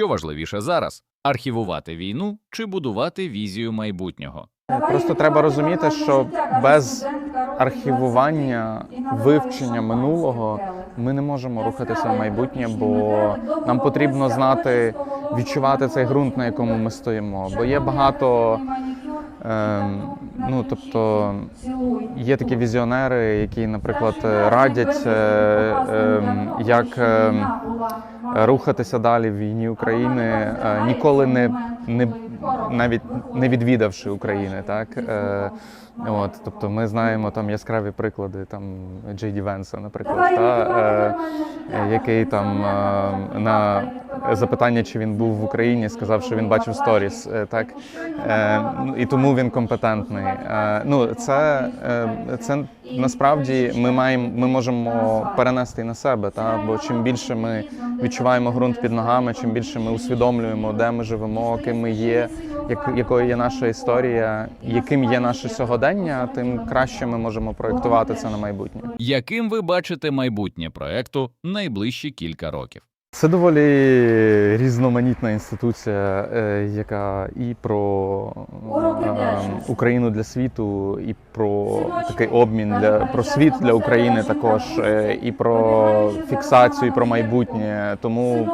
Що важливіше зараз архівувати війну чи будувати візію майбутнього? Просто треба розуміти, що без архівування, вивчення минулого ми не можемо рухатися в майбутнє, бо нам потрібно знати, відчувати цей ґрунт, на якому ми стоїмо. Бо є багато, ем, ну тобто є такі візіонери, які, наприклад, радять, е, ем, як ем, рухатися далі в війні України, е, ніколи не, не навіть не відвідавши України, так? Е, от, тобто ми знаємо там яскраві приклади, там Джей Ді Венса, наприклад, та, який там е, на запитання, чи він був в Україні, сказав, що він бачив сторіс, е, так е, ну, і тому він компетентний. Е, ну це, е, це насправді ми маємо, ми можемо перенести на себе, та бо чим більше ми відчуваємо ґрунт під ногами, чим більше ми усвідомлюємо, де ми живемо, ким ми є, як, якою є наша історія, яким є наше сьогодення, тим краще ми можемо проєктувати це на майбутнє. Яким ви бачите майбутнє проекту найближчі кілька років? Це доволі різноманітна інституція, е, яка і про е, Україну для світу, і про такий обмін для про світ для України також, е, і про фіксацію, і про майбутнє. Тому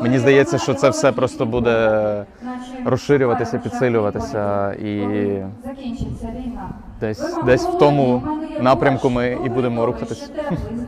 мені здається, що це все просто буде розширюватися, підсилюватися, і десь десь в тому напрямку ми і будемо рухатись.